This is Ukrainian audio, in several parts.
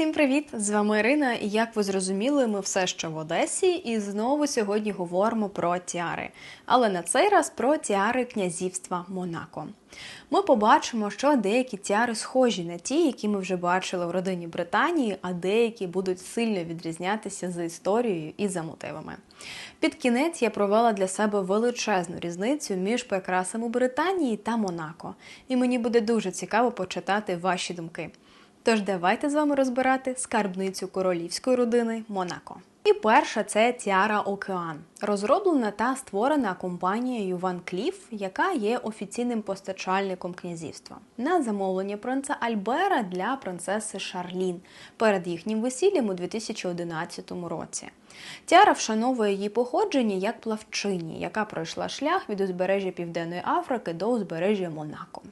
Всім привіт! З вами Ірина. І як ви зрозуміли, ми все ще в Одесі, і знову сьогодні говоримо про тіари. Але на цей раз про тіари князівства Монако. Ми побачимо, що деякі тіари схожі на ті, які ми вже бачили в родині Британії, а деякі будуть сильно відрізнятися за історією і за мотивами. Під кінець я провела для себе величезну різницю між прикрасами Британії та Монако, і мені буде дуже цікаво почитати ваші думки. Тож давайте з вами розбирати скарбницю королівської родини Монако. І перша це Тіара Океан, розроблена та створена компанією Ван Кліф, яка є офіційним постачальником князівства на замовлення принца Альбера для принцеси Шарлін перед їхнім весіллям у 2011 році. Тіара вшановує її походження як плавчині, яка пройшла шлях від узбережжя Південної Африки до узбережжя Монако.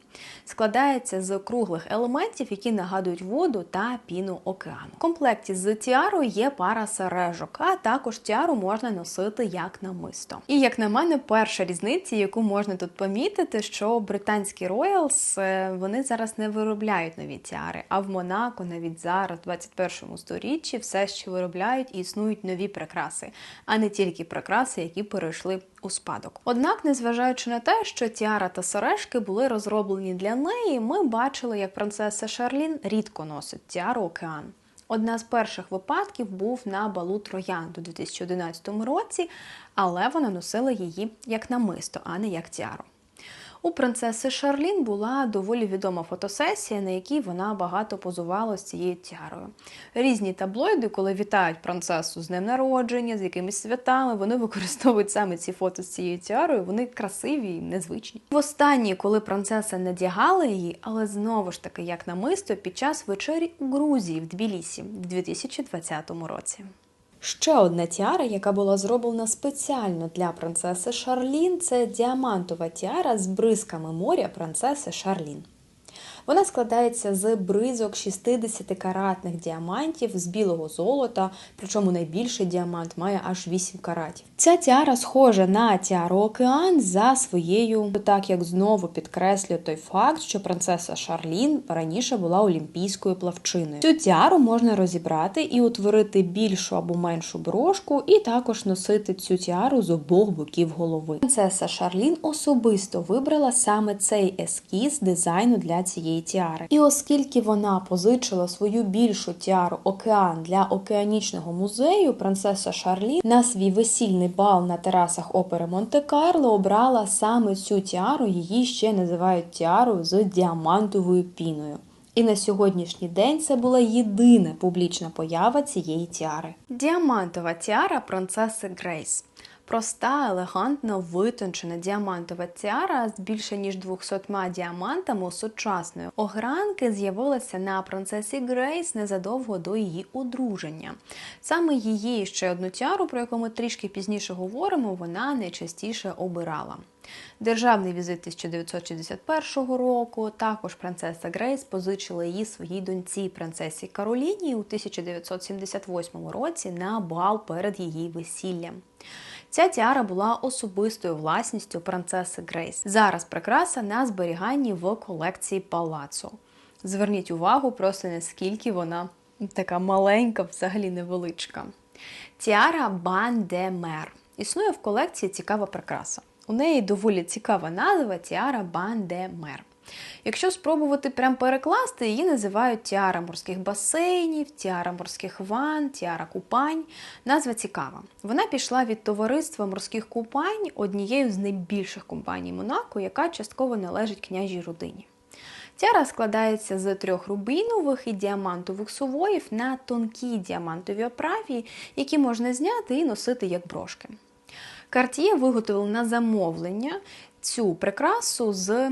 Складається з круглих елементів, які нагадують воду та піну океану. В комплекті з тіарою є пара сережок, а також тіару можна носити як намисто. І як на мене, перша різниця, яку можна тут помітити, що британські роялс вони зараз не виробляють нові тіари, а в Монако навіть зараз, в 21 сторіччі, все ще виробляють і існують нові прикраси, а не тільки прикраси, які перейшли у спадок. Однак, незважаючи на те, що тіара та сережки були розроблені для неї, ми бачили, як принцеса Шарлін рідко носить тіару океан. Одна з перших випадків був на балу Троянд у 2011 році, але вона носила її як намисто, а не як тіару. У принцеси Шарлін була доволі відома фотосесія, на якій вона багато позувала з цією тярою. Різні таблоїди, коли вітають принцесу з днем народження, з якимись святами, вони використовують саме ці фото з цією тярою. Вони красиві і незвичні. Востаннє, коли принцеса надягала її, але знову ж таки, як намисто, під час вечері у Грузії в Тбілісі в 2020 році. Ще одна тіара, яка була зроблена спеціально для принцеси Шарлін, це діамантова тіара з бризками моря принцеси Шарлін. Вона складається з бризок 60-каратних діамантів з білого золота, причому найбільший діамант має аж 8 каратів. Ця тіара схожа на тіару Океан за своєю, так як знову підкреслює той факт, що принцеса Шарлін раніше була олімпійською плавчиною. Цю тіару можна розібрати і утворити більшу або меншу брошку, і також носити цю тіару з обох боків голови. Принцеса Шарлін особисто вибрала саме цей ескіз дизайну для цієї тіари. І оскільки вона позичила свою більшу тіару океан для океанічного музею, принцеса Шарлі на свій весільний бал на терасах опери Монте-Карло обрала саме цю тіару, її ще називають тіарою з діамантовою піною. І на сьогоднішній день це була єдина публічна поява цієї тіари. Діамантова тіара принцеси Грейс. Проста, елегантно витончена діамантова тіара з більше ніж 200 діамантами сучасної огранки з'явилася на принцесі Грейс незадовго до її одруження. Саме її ще одну тіару, про яку ми трішки пізніше говоримо, вона найчастіше обирала. Державний візит 1961 року. Також принцеса Грейс позичила її своїй доньці принцесі Кароліні у 1978 році на бал перед її весіллям. Ця тіара була особистою власністю принцеси Грейс. Зараз прикраса на зберіганні в колекції палацу. Зверніть увагу, просто наскільки вона така маленька, взагалі невеличка. Тіара Бан де Мер. Існує в колекції цікава прикраса. У неї доволі цікава назва Тіара Бан де Мер. Якщо спробувати прям перекласти, її називають тіара морських басейнів, тіара морських ван, тіара купань. Назва цікава. Вона пішла від товариства морських купань, однією з найбільших компаній Монако, яка частково належить княжій родині. Тіара складається з трьох рубінових і діамантових сувоїв на тонкій діамантовій оправі, які можна зняти і носити як брошки. Картіє виготовив на замовлення цю прикрасу з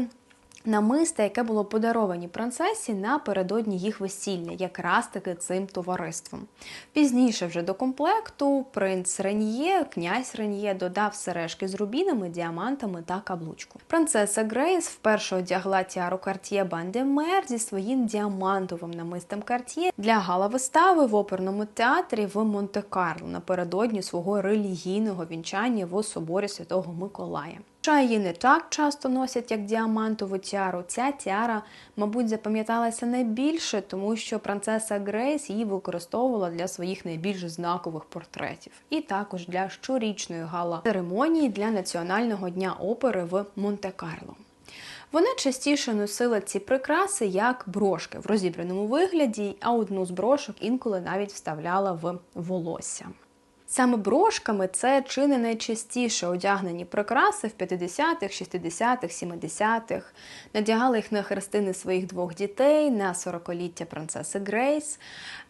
намиста, яке було подаровані принцесі напередодні їх весілля, якраз таки цим товариством. Пізніше вже до комплекту принц Рен'є, князь Рен'є додав сережки з рубінами, діамантами та каблучку. Принцеса Грейс вперше одягла тіару Карт'є Бандемер зі своїм діамантовим намистом Карт'є для гала-вистави в оперному театрі в Монте-Карло напередодні свого релігійного вінчання в соборі Святого Миколая. Хоча її не так часто носять, як діамантову тіару, ця тіара, мабуть, запам'яталася найбільше, тому що принцеса Грейс її використовувала для своїх найбільш знакових портретів, і також для щорічної гала церемонії для національного дня опери в Монте-Карло. Вона частіше носила ці прикраси як брошки в розібраному вигляді, а одну з брошок інколи навіть вставляла в волосся. Саме брошками це чи не найчастіше одягнені прикраси в 50-х, 60-х, 70-х. Надягали їх на хрестини своїх двох дітей на 40-ліття принцеси Грейс.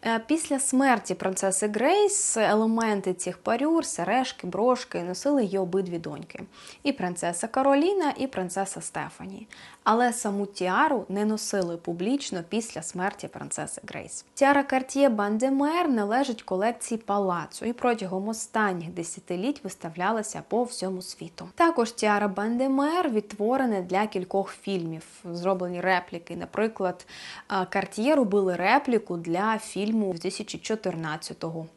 Е, після смерті принцеси Грейс елементи цих парюр, сережки, брошки носили її обидві доньки: і принцеса Кароліна, і принцеса Стефані. Але саму тіару не носили публічно після смерті принцеси Грейс. Тіара Cartier Бандемер належить колекції палацу і протягом останніх десятиліть виставлялася по всьому світу. Також тіара Бандемер відтворена для кількох фільмів, зроблені репліки. Наприклад, Cartier робили репліку для фільму 2014 року.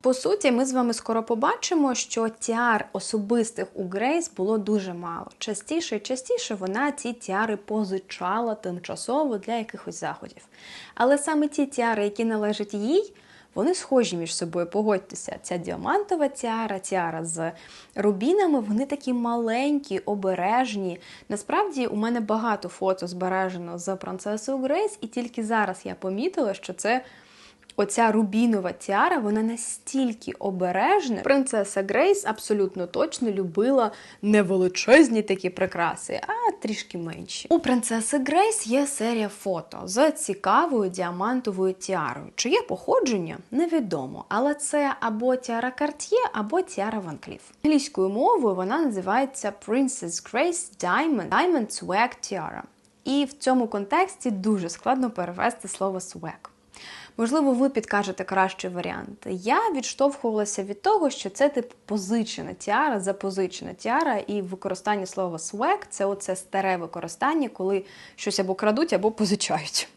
По суті, ми з вами скоро побачимо, що тіар особистих у Грейс було дуже мало. Частіше і частіше вона ці тіари позичала тимчасово для якихось заходів. Але саме ті тіари, які належать їй, вони схожі між собою, погодьтеся. Ця діамантова тіара, тіара з рубінами, вони такі маленькі, обережні. Насправді, у мене багато фото збережено з принцесою Грейс, і тільки зараз я помітила, що це оця рубінова тіара, вона настільки обережна. Принцеса Грейс абсолютно точно любила не величезні такі прикраси, а трішки менші. У принцеси Грейс є серія фото з цікавою діамантовою тіарою. Чиє походження невідомо, але це або тіара Cartier, або тіара Van Cleef. Англійською мовою вона називається Princess Grace Diamond Diamond Swag Tiara. І в цьому контексті дуже складно перевести слово swag. Можливо, ви підкажете кращий варіант. Я відштовхувалася від того, що це типу позичена тіара, запозичена тіара, і використання слова swag – це оце старе використання, коли щось або крадуть, або позичають.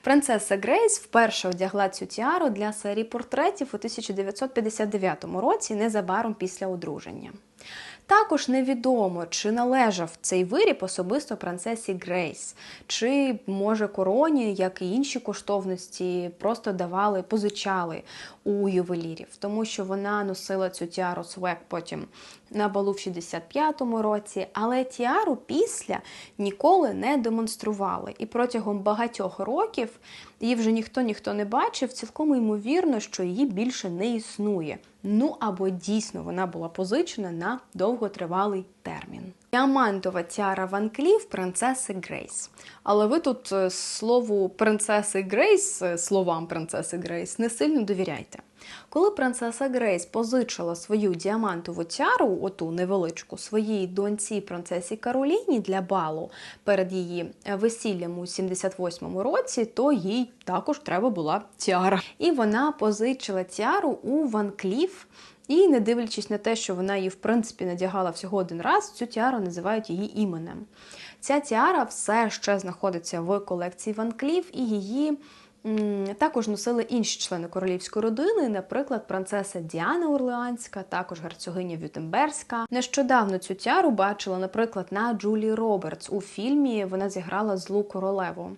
Принцеса Грейс вперше одягла цю тіару для серії портретів у 1959 році, незабаром після одруження. Також невідомо, чи належав цей виріб особисто принцесі Грейс, чи, може, короні, як і інші коштовності, просто давали, позичали у ювелірів, тому що вона носила цю тіару свек потім на балу в 65-му році, але тіару після ніколи не демонстрували. І протягом багатьох років її вже ніхто ніхто не бачив, цілком ймовірно, що її більше не існує. Ну або дійсно вона була позичена на довготривалий термін. Діамантова тіара Ван Кліф принцеси Грейс. Але ви тут е, слову принцеси Грейс, е, словам принцеси Грейс, не сильно довіряйте. Коли принцеса Грейс позичила свою діамантову тяру, оту невеличку, своїй доньці принцесі Кароліні для балу перед її весіллям у 78-му році, то їй також треба була тяра. І вона позичила тяру у Ван Кліф. І, не дивлячись на те, що вона її, в принципі, надягала всього один раз, цю тіару називають її іменем. Ця тіара все ще знаходиться в колекції Ван Кліф, і її також носили інші члени королівської родини, наприклад, принцеса Діана Орлеанська, також герцогиня Вютемберська. Нещодавно цю тяру бачила, наприклад, на Джулі Робертс у фільмі. Вона зіграла злу королеву,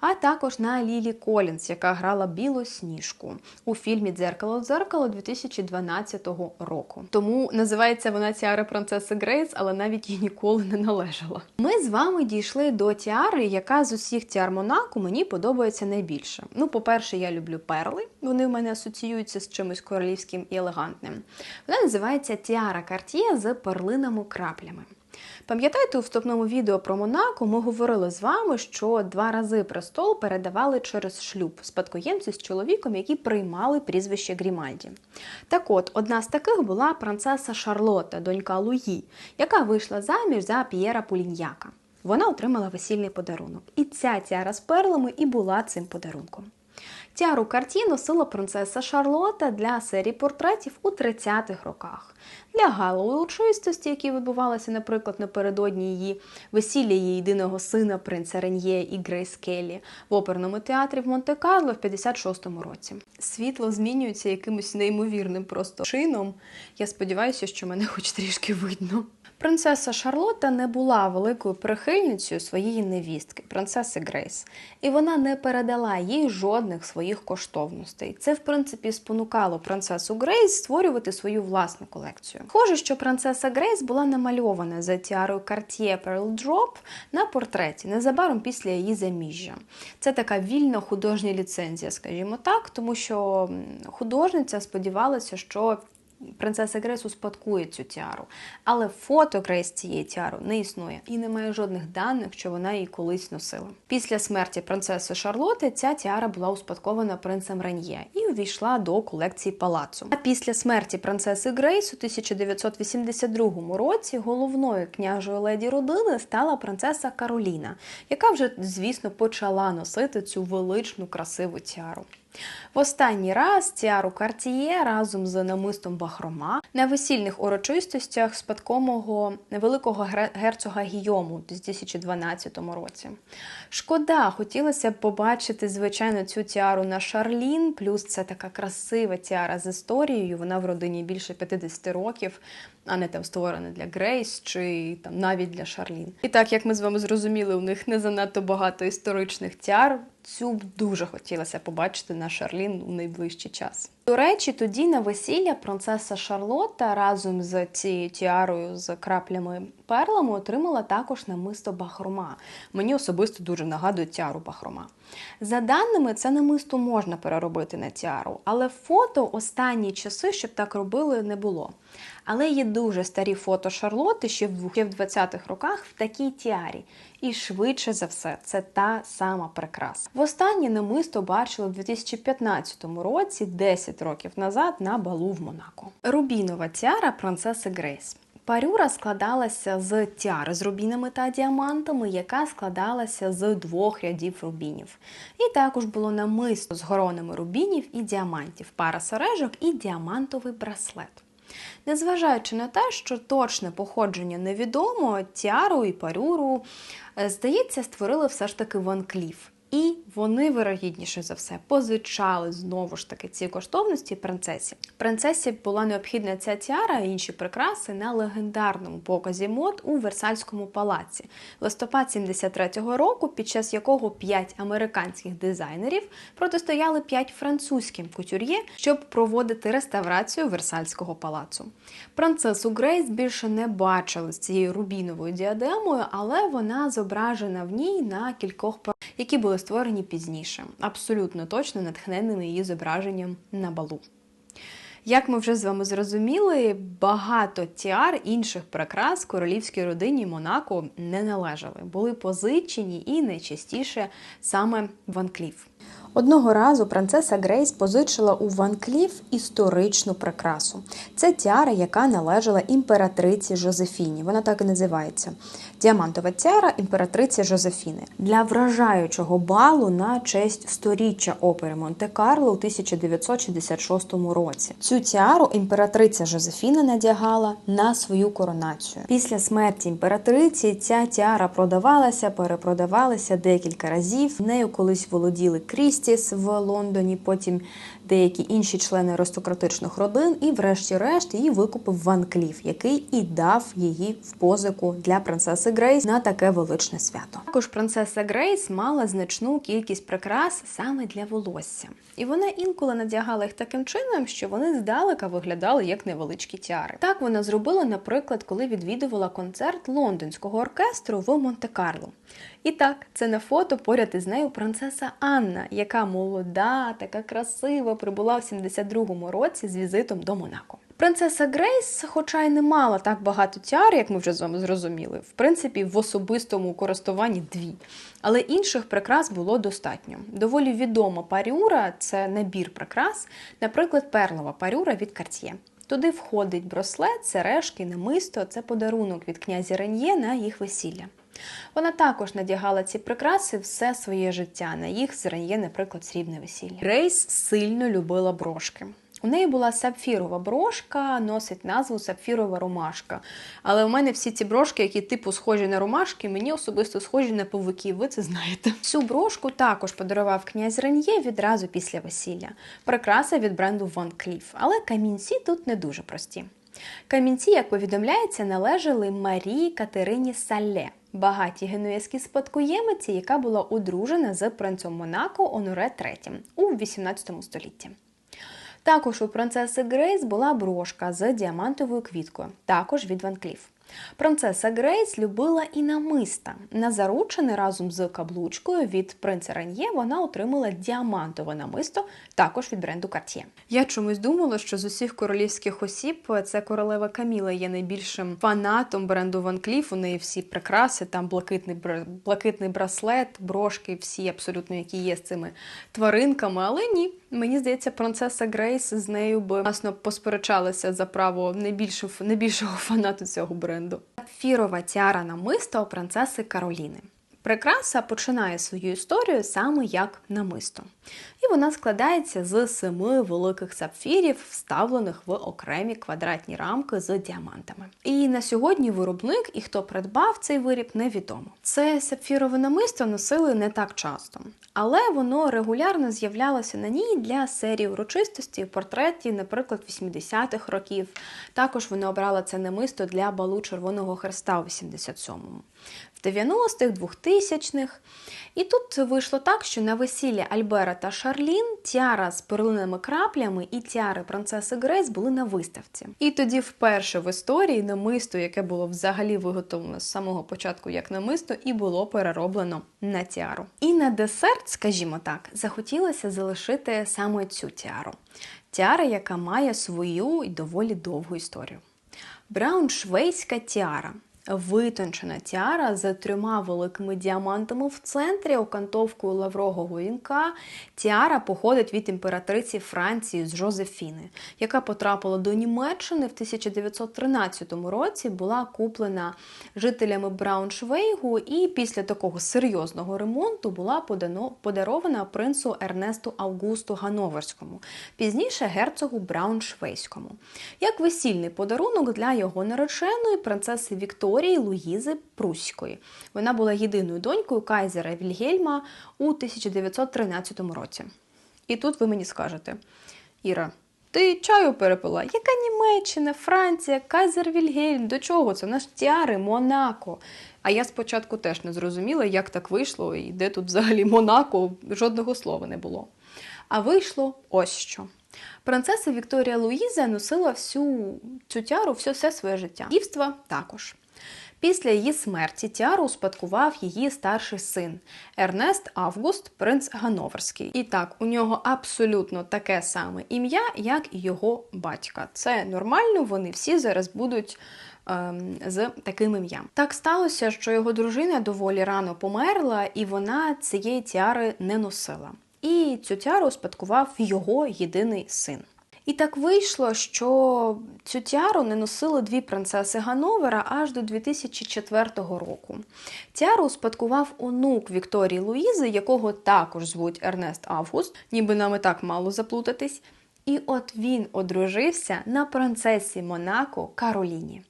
а також на Лілі Колінс, яка грала білу сніжку у фільмі Дзеркало дзеркало 2012 року. Тому називається вона тіара принцеси Грейс, але навіть їй ніколи не належала. Ми з вами дійшли до тіари, яка з усіх тіар Монако мені подобається найбільше. Ну, по-перше, я люблю перли, вони в мене асоціюються з чимось королівським і елегантним. Вона називається Тіара Картіє з перлинами краплями. Пам'ятаєте, у вступному відео про Монако ми говорили з вами, що два рази престол передавали через шлюб спадкоємці з чоловіком, які приймали прізвище Грімальді. Так от, одна з таких була принцеса Шарлотта, донька Луї, яка вийшла заміж за П'єра Пуліньяка. Вона отримала весільний подарунок. І ця тіара з перлами і була цим подарунком. Тіару Карті носила принцеса Шарлота для серії портретів у 30-х роках. Для галової урочистості, які відбувалися, наприклад, напередодні її весілля її єдиного сина принца Рен'є і Грейс Келлі в оперному театрі в Монте-Карло в 56-му році. Світло змінюється якимось неймовірним просто чином. Я сподіваюся, що мене хоч трішки видно. Принцеса Шарлотта не була великою прихильницею своєї невістки, принцеси Грейс, і вона не передала їй жодних своїх коштовностей. Це, в принципі, спонукало принцесу Грейс створювати свою власну колекцію. Схоже, що принцеса Грейс була намальована за тіарою Cartier Pearl Drop на портреті незабаром після її заміжжя. Це така вільна художня ліцензія, скажімо так, тому що художниця сподівалася, що принцеса Грейс успадкує цю тіару. Але фото Грейс цієї тіару не існує і немає жодних даних, що вона її колись носила. Після смерті принцеси Шарлоти ця тіара була успадкована принцем Ран'є і увійшла до колекції палацу. А після смерті принцеси Грейс у 1982 році головною княжою леді родини стала принцеса Кароліна, яка вже, звісно, почала носити цю величну красиву тіару. В останній раз тіару Картіє разом з намистом Бахрома на весільних урочистостях спадкомого великого герцога Гійому у 2012 році. Шкода, хотілося б побачити, звичайно, цю тіару на Шарлін, плюс це така красива тіара з історією. Вона в родині більше 50 років, а не там створена для Грейс чи там навіть для Шарлін. І так як ми з вами зрозуміли, у них не занадто багато історичних тіар. Цю б дуже хотілося побачити на Шарлін у найближчий час. До речі, тоді на весілля принцеса Шарлотта разом з цією тіарою з краплями перлами отримала також намисто Бахрома. Мені особисто дуже нагадує тіару Бахрома. За даними, це намисто можна переробити на тіару, але фото останні часи, щоб так робили, не було. Але є дуже старі фото Шарлоти ще в 20-х роках в такій тіарі. І швидше за все, це та сама прикраса. Востаннє намисто бачили в 2015 році, 10 років назад, на балу в Монако. Рубінова тіара принцеси Грейс. Парюра складалася з тіари з рубінами та діамантами, яка складалася з двох рядів рубінів. І також було намисто з горонами рубінів і діамантів, пара сережок і діамантовий браслет. Незважаючи на те, що точне походження невідомо, тіару і парюру, е, здається, створили все ж таки Ван Кліф. І вони, вирогідніше за все, позичали знову ж таки ці коштовності принцесі. Принцесі була необхідна ця тіара і інші прикраси на легендарному показі мод у Версальському палаці, листопад 73-го року, під час якого п'ять американських дизайнерів протистояли п'ять французьким кутюр'є, щоб проводити реставрацію Версальського палацу. Принцесу Грейс більше не бачили з цією рубіновою діадемою, але вона зображена в ній на кількох які були створені пізніше, абсолютно точно натхненим її зображенням на балу. Як ми вже з вами зрозуміли, багато тіар інших прикрас королівській родині Монако не належали, були позичені і найчастіше саме Ван Кліф. Одного разу принцеса Грейс позичила у Ван Кліф історичну прикрасу. Це тіара, яка належала імператриці Жозефіні. Вона так і називається. Діамантова тіара імператриці Жозефіни для вражаючого балу на честь сторіччя опери Монте-Карло у 1966 році. Цю тіару імператриця Жозефіна надягала на свою коронацію. Після смерті імператриці ця тіара продавалася, перепродавалася декілька разів. Нею колись володіли крізь. Крістіс в Лондоні, потім деякі інші члени аристократичних родин, і, врешті-решт, її викупив Ван Кліф, який і дав її в позику для принцеси Грейс на таке величне свято. Також принцеса Грейс мала значну кількість прикрас саме для волосся, і вона інколи надягала їх таким чином, що вони здалека виглядали як невеличкі тяри. Так вона зробила, наприклад, коли відвідувала концерт лондонського оркестру в Монте-Карло. І так, це на фото поряд із нею принцеса Анна, яка молода, така красива, прибула в 72-му році з візитом до Монако. Принцеса Грейс, хоча й не мала так багато тяр, як ми вже з вами зрозуміли, в принципі, в особистому користуванні дві. Але інших прикрас було достатньо. Доволі відома парюра це набір прикрас, наприклад, перлова парюра від Cartier. Туди входить браслет, сережки, намисто це подарунок від князя Рен'є на їх весілля. Вона також надягала ці прикраси все своє життя. На їх зрає, наприклад, срібне весілля. Рейс сильно любила брошки. У неї була сапфірова брошка, носить назву сапфірова ромашка. Але у мене всі ці брошки, які типу схожі на ромашки, мені особисто схожі на павуків, ви це знаєте. Цю брошку також подарував князь Рен'є відразу після весілля. Прикраса від бренду Van Cleef. Але камінці тут не дуже прості. Камінці, як повідомляється, належали Марії Катерині Салле, багатій генуезькій спадкоємиці, яка була одружена з принцем Монако Оноре III у 18 столітті. Також у принцеси Грейс була брошка з діамантовою квіткою, також від Ван Кліф. Принцеса Грейс любила і намиста. На заручини разом з каблучкою від принца Ран'є вона отримала діамантове намисто, також від бренду Cartier. Я чомусь думала, що з усіх королівських осіб це королева Каміла є найбільшим фанатом бренду Ван Кліф. У неї всі прикраси, там блакитний блакитний браслет, брошки, всі абсолютно які є з цими тваринками. Але ні, мені здається, принцеса Грейс з нею би власно посперечалася за право найбільшого найбільшого фанату цього бренду бренду. Фірова тіара намисто принцеси Кароліни. Прикраса починає свою історію саме як намисто. І вона складається з семи великих сапфірів, вставлених в окремі квадратні рамки з діамантами. І на сьогодні виробник і хто придбав цей виріб, невідомо. Це сапфірове намисто носили не так часто, але воно регулярно з'являлося на ній для серії урочистості, портретів, наприклад, 80-х років. Також вони обрали це намисто для балу Червоного Хреста у 87-му. В 90-х, 2000-х. І тут вийшло так, що на весіллі Альбера та Шарлін тіара з перлинними краплями і тіари принцеси Грейс були на виставці. І тоді, вперше в історії, намисто, яке було взагалі виготовлено з самого початку як намисто, і було перероблено на тіару. І на десерт, скажімо так, захотілося залишити саме цю тіару. Тіара, яка має свою і доволі довгу історію. Брауншвейська тіара витончена тіара з трьома великими діамантами в центрі, окантовкою лаврового вінка. Тіара походить від імператриці Франції з Жозефіни, яка потрапила до Німеччини в 1913 році, була куплена жителями Брауншвейгу і після такого серйозного ремонту була подарована принцу Ернесту Августу Гановерському, пізніше герцогу Брауншвейському, як весільний подарунок для його нареченої принцеси Вікторії. Вікторії Луїзи Пруської. Вона була єдиною донькою Кайзера Вільгельма у 1913 році. І тут ви мені скажете, Іра, ти чаю перепила? Яка Німеччина, Франція, Кайзер Вільгельм? До чого це? Наш тіари, Монако. А я спочатку теж не зрозуміла, як так вийшло, і де тут взагалі Монако, жодного слова не було. А вийшло ось що. Принцеса Вікторія Луїза носила всю цю тяру все, все своє життя. Дівства також. Після її смерті тіару успадкував її старший син Ернест Август, принц Гановерський. І так, у нього абсолютно таке саме ім'я, як і його батька. Це нормально, вони всі зараз будуть. Ем, з таким ім'ям. Так сталося, що його дружина доволі рано померла, і вона цієї тіари не носила. І цю тіару успадкував його єдиний син. І так вийшло, що цю тіару не носили дві принцеси Гановера аж до 2004 року. Тіару успадкував онук Вікторії Луїзи, якого також звуть Ернест Август, ніби нами так мало заплутатись. І от він одружився на принцесі Монако Кароліні.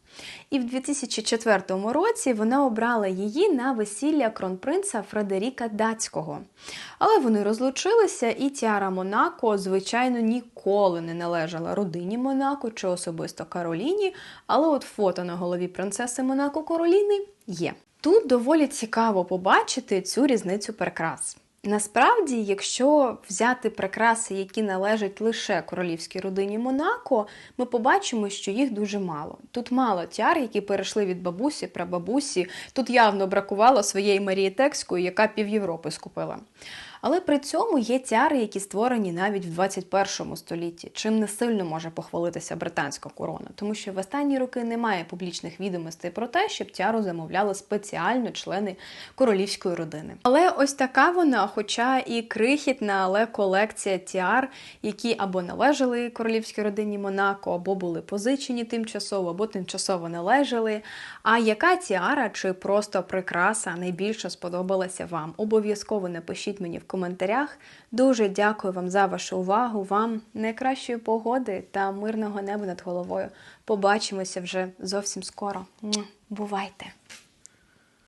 І в 2004 році вона обрала її на весілля кронпринца Фредеріка Датського. Але вони розлучилися, і Тіара Монако, звичайно, ніколи не належала родині Монако чи особисто Кароліні. Але от фото на голові принцеси Монако Кароліни є. Тут доволі цікаво побачити цю різницю прикрас. Насправді, якщо взяти прикраси, які належать лише королівській родині Монако, ми побачимо, що їх дуже мало. Тут мало тяр, які перейшли від бабусі, прабабусі. Тут явно бракувало своєї Марії Текської, яка пів Європи скупила. Але при цьому є тяри, які створені навіть в 21 столітті, чим не сильно може похвалитися британська корона, тому що в останні роки немає публічних відомостей про те, щоб тяру замовляли спеціально члени королівської родини. Але ось така вона, хоча і крихітна, але колекція тіар, які або належали королівській родині Монако, або були позичені тимчасово, або тимчасово належали. А яка тіара чи просто прикраса найбільше сподобалася вам? Обов'язково напишіть мені в коментарях. Дуже дякую вам за вашу увагу, вам найкращої погоди та мирного неба над головою. Побачимося вже зовсім скоро. Бувайте!